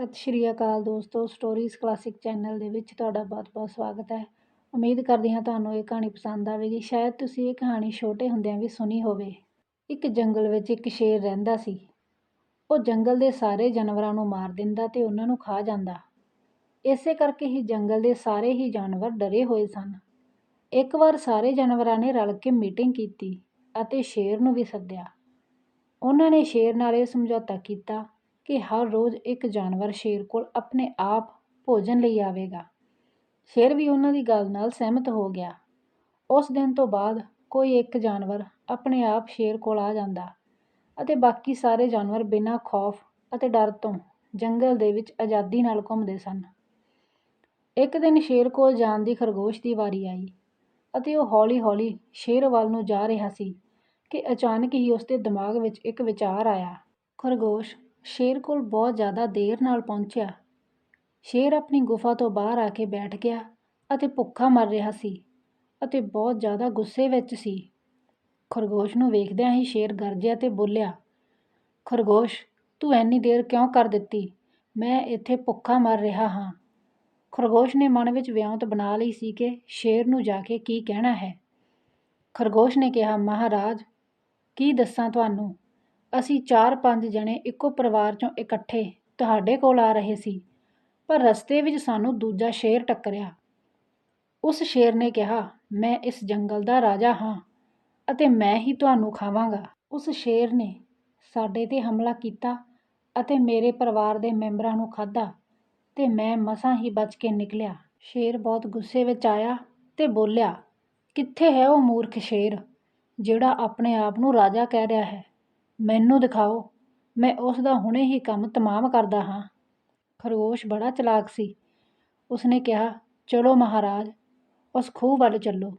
ਸਤਿ ਸ਼੍ਰੀ ਅਕਾਲ ਦੋਸਤੋ stories classic channel ਦੇ ਵਿੱਚ ਤੁਹਾਡਾ ਬਹੁਤ-ਬਹੁਤ ਸਵਾਗਤ ਹੈ। ਉਮੀਦ ਕਰਦੀ ਹਾਂ ਤੁਹਾਨੂੰ ਇਹ ਕਹਾਣੀ ਪਸੰਦ ਆਵੇਗੀ। ਸ਼ਾਇਦ ਤੁਸੀਂ ਇਹ ਕਹਾਣੀ ਛੋਟੇ ਹੁੰਦਿਆਂ ਵੀ ਸੁਣੀ ਹੋਵੇ। ਇੱਕ ਜੰਗਲ ਵਿੱਚ ਇੱਕ ਸ਼ੇਰ ਰਹਿੰਦਾ ਸੀ। ਉਹ ਜੰਗਲ ਦੇ ਸਾਰੇ ਜਾਨਵਰਾਂ ਨੂੰ ਮਾਰ ਦਿੰਦਾ ਤੇ ਉਹਨਾਂ ਨੂੰ ਖਾ ਜਾਂਦਾ। ਇਸੇ ਕਰਕੇ ਹੀ ਜੰਗਲ ਦੇ ਸਾਰੇ ਹੀ ਜਾਨਵਰ ਡਰੇ ਹੋਏ ਸਨ। ਇੱਕ ਵਾਰ ਸਾਰੇ ਜਾਨਵਰਾਂ ਨੇ ਰਲ ਕੇ ਮੀਟਿੰਗ ਕੀਤੀ ਅਤੇ ਸ਼ੇਰ ਨੂੰ ਵੀ ਸੱਦਿਆ। ਉਹਨਾਂ ਨੇ ਸ਼ੇਰ ਨਾਲ ਇਹ ਸਮਝੌਤਾ ਕੀਤਾ ਕਿ ਹਰ ਰੋਜ਼ ਇੱਕ ਜਾਨਵਰ ਸ਼ੇਰ ਕੋਲ ਆਪਣੇ ਆਪ ਭੋਜਨ ਲਈ ਆਵੇਗਾ। ਸ਼ੇਰ ਵੀ ਉਹਨਾਂ ਦੀ ਗੱਲ ਨਾਲ ਸਹਿਮਤ ਹੋ ਗਿਆ। ਉਸ ਦਿਨ ਤੋਂ ਬਾਅਦ ਕੋਈ ਇੱਕ ਜਾਨਵਰ ਆਪਣੇ ਆਪ ਸ਼ੇਰ ਕੋਲ ਆ ਜਾਂਦਾ ਅਤੇ ਬਾਕੀ ਸਾਰੇ ਜਾਨਵਰ ਬਿਨਾਂ ਖੌਫ ਅਤੇ ਡਰ ਤੋਂ ਜੰਗਲ ਦੇ ਵਿੱਚ ਆਜ਼ਾਦੀ ਨਾਲ ਘੁੰਮਦੇ ਸਨ। ਇੱਕ ਦਿਨ ਸ਼ੇਰ ਕੋਲ ਜਾਣ ਦੀ ਖਰਗੋਸ਼ ਦੀ ਵਾਰੀ ਆਈ ਅਤੇ ਉਹ ਹੌਲੀ-ਹੌਲੀ ਸ਼ੇਰ ਵੱਲ ਨੂੰ ਜਾ ਰਿਹਾ ਸੀ ਕਿ ਅਚਾਨਕ ਹੀ ਉਸ ਦੇ ਦਿਮਾਗ ਵਿੱਚ ਇੱਕ ਵਿਚਾਰ ਆਇਆ, ਖਰਗੋਸ਼ ਸ਼ੇਰ ਕੋਲ ਬਹੁਤ ਜ਼ਿਆਦਾ ਦੇਰ ਨਾਲ ਪਹੁੰਚਿਆ। ਸ਼ੇਰ ਆਪਣੀ ਗੁਫਾ ਤੋਂ ਬਾਹਰ ਆ ਕੇ ਬੈਠ ਗਿਆ ਅਤੇ ਭੁੱਖਾ ਮਰ ਰਿਹਾ ਸੀ ਅਤੇ ਬਹੁਤ ਜ਼ਿਆਦਾ ਗੁੱਸੇ ਵਿੱਚ ਸੀ। ਖਰਗੋਸ਼ ਨੂੰ ਵੇਖਦਿਆਂ ਹੀ ਸ਼ੇਰ ਗਰਜਿਆ ਤੇ ਬੋਲਿਆ, ਖਰਗੋਸ਼, ਤੂੰ ਐਨੀ ਦੇਰ ਕਿਉਂ ਕਰ ਦਿੱਤੀ? ਮੈਂ ਇੱਥੇ ਭੁੱਖਾ ਮਰ ਰਿਹਾ ਹਾਂ। ਖਰਗੋਸ਼ ਨੇ ਮਨ ਵਿੱਚ ਵਿਉਂਤ ਬਣਾ ਲਈ ਸੀ ਕਿ ਸ਼ੇਰ ਨੂੰ ਜਾ ਕੇ ਕੀ ਕਹਿਣਾ ਹੈ। ਖਰਗੋਸ਼ ਨੇ ਕਿਹਾ, ਮਹਾਰਾਜ, ਕੀ ਦੱਸਾਂ ਤੁਹਾਨੂੰ? ਅਸੀਂ ਚਾਰ ਪੰਜ ਜਣੇ ਇੱਕੋ ਪਰਿਵਾਰ ਚੋਂ ਇਕੱਠੇ ਤੁਹਾਡੇ ਕੋਲ ਆ ਰਹੇ ਸੀ, ਪਰ ਰਸਤੇ ਵਿੱਚ ਸਾਨੂੰ ਦੂਜਾ ਸ਼ੇਰ ਟੱਕਰਿਆ। ਉਸ ਸ਼ੇਰ ਨੇ ਕਿਹਾ, ਮੈਂ ਇਸ ਜੰਗਲ ਦਾ ਰਾਜਾ ਹਾਂ ਅਤੇ ਮੈਂ ਹੀ ਤੁਹਾਨੂੰ ਖਾਵਾਂਗਾ। ਉਸ ਸ਼ੇਰ ਨੇ ਸਾਡੇ ਤੇ ਹਮਲਾ ਕੀਤਾ ਅਤੇ ਮੇਰੇ ਪਰਿਵਾਰ ਦੇ ਮੈਂਬਰਾਂ ਨੂੰ ਖਾਧਾ ਤੇ ਮੈਂ ਮਸਾਂ ਹੀ ਬਚ ਕੇ ਨਿਕਲਿਆ। ਸ਼ੇਰ ਬਹੁਤ ਗੁੱਸੇ ਵਿੱਚ ਆਇਆ ਤੇ ਬੋਲਿਆ, ਕਿੱਥੇ ਹੈ ਉਹ ਮੂਰਖ ਸ਼ੇਰ ਜਿਹੜਾ ਆਪਣੇ ਆਪ ਨੂੰ ਰਾਜਾ ਕਹਿ ਰਿਹਾ ਹੈ? ਮੈਨੂੰ ਦਿਖਾਓ, ਮੈਂ ਉਸ ਦਾ ਹੁਣੇ ਹੀ ਕੰਮ ਤਮਾਮ ਕਰਦਾ ਹਾਂ। ਖਰਗੋਸ਼ ਬੜਾ ਚਲਾਕ ਸੀ। ਉਸਨੇ ਕਿਹਾ, ਚਲੋ ਮਹਾਰਾਜ, ਉਸ ਖੂਹ ਵੱਲ ਚੱਲੋ।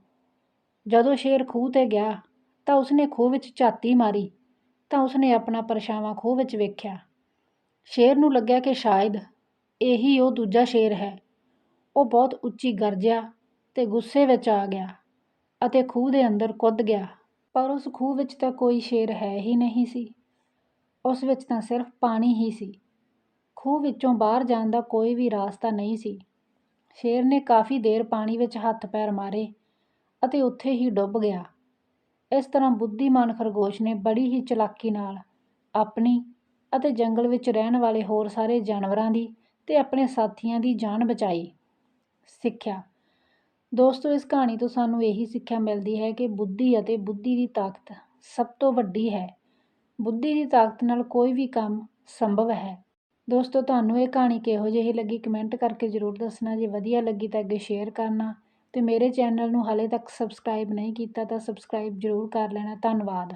ਜਦੋਂ ਸ਼ੇਰ ਖੂਹ ਤੇ ਗਿਆ, ਤਾਂ ਉਸਨੇ ਖੂਹ ਵਿੱਚ ਝਾਤੀ ਮਾਰੀ, ਤਾਂ ਉਸਨੇ ਆਪਣਾ ਪਰਛਾਵਾਂ ਖੂਹ ਵਿੱਚ ਵੇਖਿਆ। ਸ਼ੇਰ ਨੂੰ ਲੱਗਿਆ ਕਿ ਸ਼ਾਇਦ ਇਹੀ ਉਹ ਦੂਜਾ ਸ਼ੇਰ ਹੈ। ਉਹ ਬਹੁਤ ਉੱਚੀ ਗਰਜਿਆ ਤੇ ਗੁੱਸੇ ਵਿੱਚ ਆ ਗਿਆ ਅਤੇ ਖੂਹ ਦੇ ਅੰਦਰ ਕੁੱਦ ਗਿਆ। ਪਰ ਉਸ ਖੂਹ ਵਿੱਚ ਤਾਂ ਕੋਈ ਸ਼ੇਰ ਹੈ ਹੀ ਨਹੀਂ ਸੀ। ਉਸ ਵਿੱਚ ਤਾਂ ਸਿਰਫ ਪਾਣੀ ਹੀ ਸੀ। ਖੂਹ ਵਿੱਚੋਂ ਬਾਹਰ ਜਾਣ ਦਾ ਕੋਈ ਵੀ ਰਾਸਤਾ ਨਹੀਂ ਸੀ। ਸ਼ੇਰ ਨੇ ਕਾਫੀ ਦੇਰ ਪਾਣੀ ਵਿੱਚ ਹੱਥ ਪੈਰ ਮਾਰੇ ਅਤੇ ਉੱਥੇ ਹੀ ਡੁੱਬ ਗਿਆ। ਇਸ ਤਰ੍ਹਾਂ ਬੁੱਧੀਮਾਨ ਖਰਗੋਸ਼ ਨੇ ਬੜੀ ਹੀ ਚਲਾਕੀ ਨਾਲ ਆਪਣੀ ਅਤੇ ਜੰਗਲ ਵਿੱਚ ਰਹਿਣ ਵਾਲੇ ਹੋਰ ਸਾਰੇ ਜਾਨਵਰਾਂ ਦੀ ਤੇ ਆਪਣੇ ਸਾਥੀਆਂ ਦੀ ਜਾਨ ਬਚਾਈ। ਸਿੱਖਿਆ ਦੋਸਤੋ, ਇਸ ਕਹਾਣੀ ਤੋਂ ਸਾਨੂੰ ਇਹੀ ਸਿੱਖਿਆ ਮਿਲਦੀ ਹੈ ਕਿ ਬੁੱਧੀ ਅਤੇ ਬੁੱਧੀ ਦੀ ਤਾਕਤ ਸਭ ਤੋਂ ਵੱਡੀ ਹੈ। ਬੁੱਧੀ ਦੀ ਤਾਕਤ ਨਾਲ ਕੋਈ ਵੀ ਕੰਮ ਸੰਭਵ ਹੈ। ਦੋਸਤੋ, ਤੁਹਾਨੂੰ ਇਹ ਕਹਾਣੀ ਕਿਹੋ ਜਿਹੀ ਲੱਗੀ? ਕਮੈਂਟ ਕਰਕੇ ਜ਼ਰੂਰ ਦੱਸਣਾ। ਜੇ ਵਧੀਆ ਲੱਗੀ ਤਾਂ ਅੱਗੇ ਸ਼ੇਅਰ ਕਰਨਾ। ਤੇ ਮੇਰੇ ਚੈਨਲ ਨੂੰ ਹਾਲੇ ਤੱਕ ਸਬਸਕ੍ਰਾਈਬ ਨਹੀਂ ਕੀਤਾ ਤਾਂ ਸਬਸਕ੍ਰਾਈਬ ਜ਼ਰੂਰ ਕਰ ਲੈਣਾ। ਧੰਨਵਾਦ।